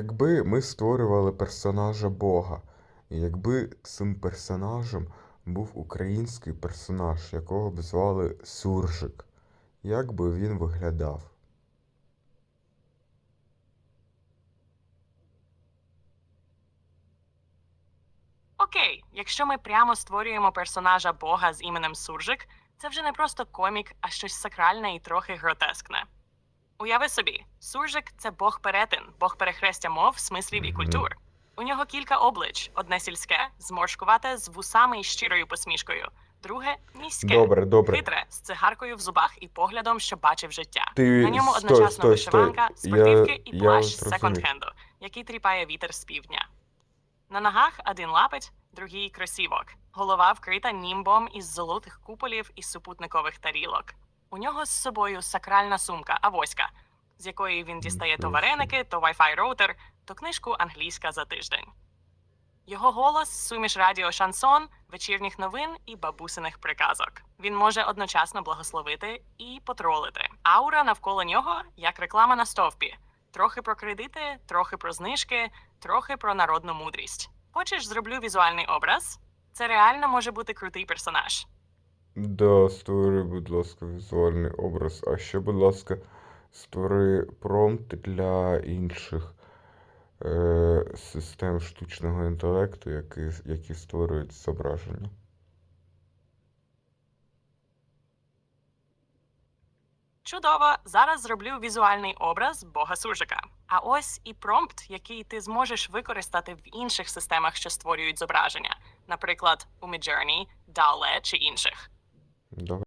Якби ми створювали персонажа Бога, і якби цим персонажем був український персонаж, якого б звали Суржик, як би він виглядав? Окей, якщо ми прямо створюємо персонажа Бога з іменем Суржик, це вже не просто комік, а щось сакральне і трохи гротескне. Уяви собі, Суржик це Бог перетин, Бог перехрестя мов, смислів і культур. У нього кілька облич: одне сільське, зморшкувате з вусами і щирою посмішкою, друге міське, Добре, добре. хитре, з цигаркою в зубах і поглядом, що бачив життя. Ти На ньому стой, одночасно стой, стой. вишиванка, Я, спортивки і я плащ з зрозумів. секонд-хенду, який тріпає вітер з півдня. На ногах один лапець, другий кросівок. Голова вкрита німбом із золотих куполів і супутникових тарілок. У нього з собою сакральна сумка, авоська, з якої він дістає то вареники, то Wi-Fi роутер, то книжку англійська за тиждень. Його голос суміш радіо шансон, вечірніх новин і бабусиних приказок. Він може одночасно благословити і потролити. Аура навколо нього як реклама на стовпі. Трохи про кредити, трохи про знижки, трохи про народну мудрість. Хочеш, зроблю візуальний образ? Це реально може бути крутий персонаж. Да, створи, будь ласка, візуальний образ. А ще, будь ласка, створи промпт для інших е, систем штучного інтелекту, які, які створюють зображення. Чудово! Зараз зроблю візуальний образ Бога Суржика. А ось і промпт, який ти зможеш використати в інших системах, що створюють зображення, наприклад, у Midjourney, DALL-E чи інших. Dobra.